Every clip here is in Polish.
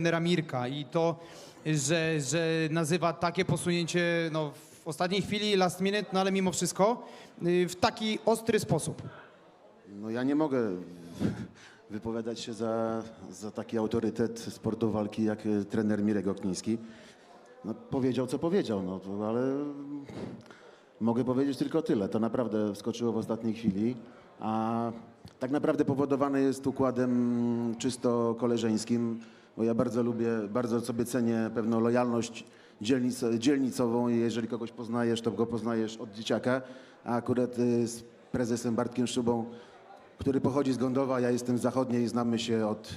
trenera Mirka i to, że, że nazywa takie posunięcie no, w ostatniej chwili, last minute, no ale mimo wszystko y, w taki ostry sposób. No ja nie mogę wypowiadać się za, za taki autorytet sportu walki jak e, trener Mirek Okniński. No, powiedział, co powiedział, no, to- ale mogę powiedzieć tylko tyle. To naprawdę wskoczyło w ostatniej chwili, a tak naprawdę powodowane jest układem czysto koleżeńskim, bo ja bardzo lubię, bardzo sobie cenię pewną lojalność dzielnic, dzielnicową i jeżeli kogoś poznajesz, to go poznajesz od dzieciaka, a akurat y, z prezesem Bartkiem Szubą, który pochodzi z Gondowa, ja jestem z zachodniej, znamy się od,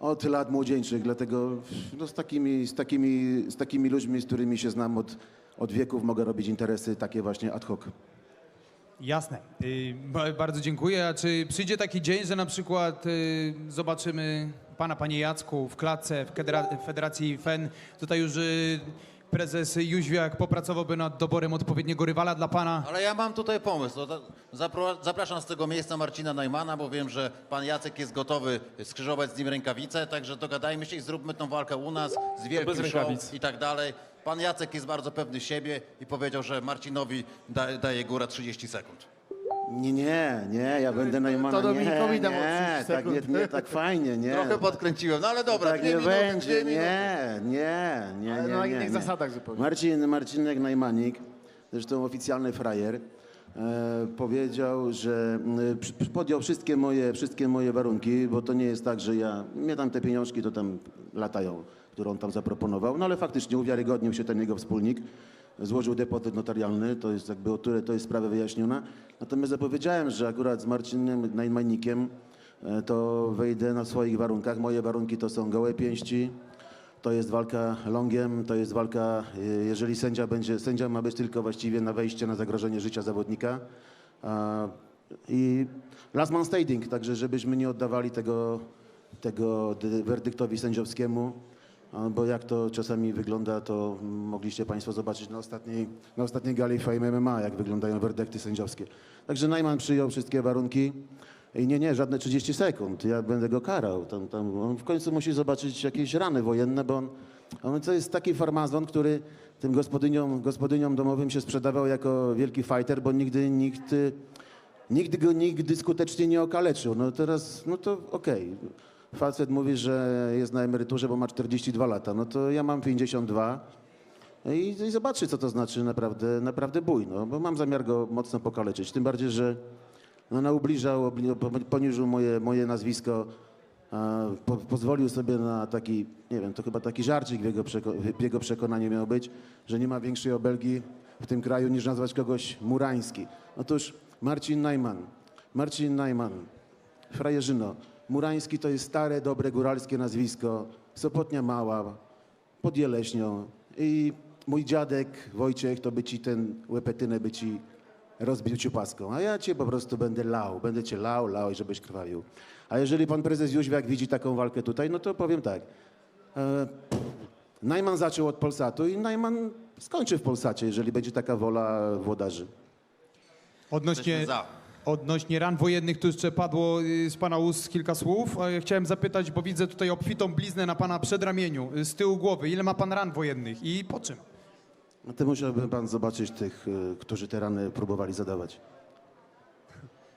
od lat młodzieńczych, dlatego no, z, takimi, z, takimi, z takimi ludźmi, z którymi się znam od, od wieków, mogę robić interesy takie właśnie ad hoc. Jasne. Y, ba- Bardzo dziękuję. A czy przyjdzie taki dzień, że na przykład y, zobaczymy pana, panie Jacku, w klatce w Federa- Federacji FEN, tutaj już y, prezes Jóźwiak popracowałby nad doborem odpowiedniego rywala dla pana? Ale ja mam tutaj pomysł. To zapro- Zapraszam z tego miejsca Marcina Najmana, bo wiem, że pan Jacek jest gotowy skrzyżować z nim rękawice, także dogadajmy się i zróbmy tą walkę u nas z wielkim bez show rękawic. i tak dalej. Pan Jacek jest bardzo pewny siebie i powiedział, że Marcinowi da, daje góra 30 sekund. Nie, nie, nie, ja będę Najmana, to Dominikowi nie, dam od nie, 30 tak, nie, sekund. nie, tak fajnie, nie. Trochę podkręciłem, no ale dobra, tak dwie nie minuty, będzie, dwie minuty. nie, nie, nie, Ale nie, na nie, innych nie. zasadach zupełnie. Marcin, Marcinek Najmanik, zresztą oficjalny frajer, e, powiedział, że e, przy- przy- podjął wszystkie moje, wszystkie moje warunki, bo to nie jest tak, że ja, mnie tam te pieniążki to tam latają, które on tam zaproponował, no ale faktycznie uwiarygodnił się ten jego wspólnik, złożył depozyt notarialny, to jest jakby o tyle to jest sprawa wyjaśniona. Natomiast zapowiedziałem, że akurat z Marcinem Najmanikiem e, to wejdę na swoich warunkach. Moje warunki to są gołe pięści, to jest walka longiem, to jest walka, y, jeżeli sędzia będzie, sędzia ma być tylko właściwie na wejście na zagrożenie życia zawodnika. I last man standing, także żebyśmy nie oddawali tego, tego dy- werdyktowi sędziowskiemu, bo jak to czasami wygląda, to mogliście Państwo zobaczyć na ostatniej, na ostatniej gali Fame MMA, jak wyglądają werdykty sędziowskie. Także Najman przyjął wszystkie warunki. I nie, nie, żadne 30 sekund. Ja będę go karał. Tam, tam, on w końcu musi zobaczyć jakieś rany wojenne, bo on, on to jest taki farmazon, który tym gospodyniom, gospodyniom domowym się sprzedawał jako wielki fighter, bo nigdy nikt, nigdy go nigdy skutecznie nie okaleczył. No teraz, no to okej. Facet mówi, że jest na emeryturze, bo ma 42 lata. No to ja mam 52. I, i zobaczy, co to znaczy naprawdę, naprawdę bój, no, bo mam zamiar go mocno pokaleczyć. Tym bardziej, że no, naubliżał, obli- po- poniżył moje, moje nazwisko, po, pozwolił sobie na taki, nie wiem, to chyba taki żarcik w jego, w jego przekonaniu miał być, że nie ma większej obelgi w tym kraju niż nazwać kogoś Murański. Otóż Marcin Najman, Marcin Najman, frajerzyno, Murański to jest stare, dobre góralskie nazwisko, Sopotnia Mała, pod Jeleśnią i mój dziadek Wojciech to by ci ten łepetynę by ci rozbił ciupaską, a ja cię po prostu będę lał, będę cię lał, lał i żebyś krwawił. A jeżeli pan prezes Jóźwiak widzi taką walkę tutaj, no to powiem tak. E, Najman zaczął od Polsatu i Najman skończy w Polsacie, jeżeli będzie taka wola włodarzy. Odnośnie, Jesteśmy za. Odnośnie ran wojennych, tu jeszcze padło y, z pana ust kilka słów. Ja Chciałem zapytać, bo widzę tutaj obfitą bliznę na pana przedramieniu, y, z tyłu głowy. Ile ma pan ran wojennych i po czym? No to musiałby pan zobaczyć tych, e, którzy te rany próbowali zadawać.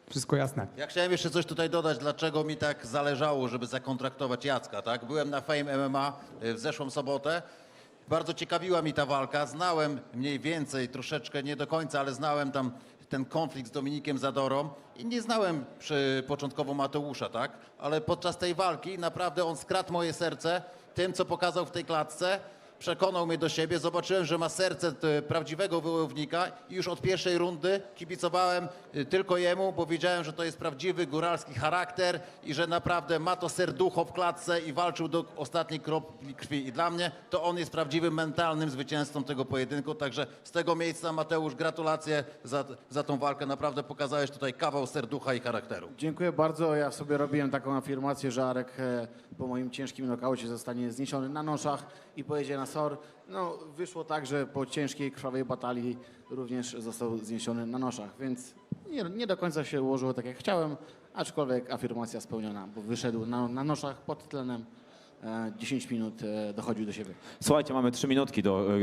Wszystko jasne. Ja chciałem jeszcze coś tutaj dodać, dlaczego mi tak zależało, żeby zakontraktować Jacka, tak? Byłem na Fame MMA y, w zeszłą sobotę. Bardzo ciekawiła mi ta walka. Znałem mniej więcej, troszeczkę nie do końca, ale znałem tam ten konflikt z Dominikiem Zadorą i nie znałem przy, początkowo Mateusza, tak? Ale podczas tej walki naprawdę on skradł moje serce tym, co pokazał w tej klatce. Przekonał mnie do siebie, zobaczyłem, że ma serce t- prawdziwego wojownika i już od pierwszej rundy kibicowałem y, tylko jemu, bo wiedziałem, że to jest prawdziwy góralski charakter i że naprawdę ma to serducho w klatce i walczył do ostatniej kropli krwi. I dla mnie to on jest prawdziwym mentalnym zwycięzcą tego pojedynku, także z tego miejsca Mateusz gratulacje za, za tą walkę. Naprawdę pokazałeś tutaj kawał serducha i charakteru. Dziękuję bardzo. Ja sobie robiłem taką afirmację, że Arek e, po moim ciężkim nokaucie zostanie zniesiony na noszach i pojedzie na SOR. No, wyszło tak, że po ciężkiej, krwawej batalii również został zniesiony na noszach, więc nie, nie do końca się ułożyło tak, jak chciałem, aczkolwiek afirmacja spełniona, bo wyszedł na, na noszach pod tlenem. e, 10 minut e, dochodził do siebie. Słuchajcie, mamy trzy minutki do,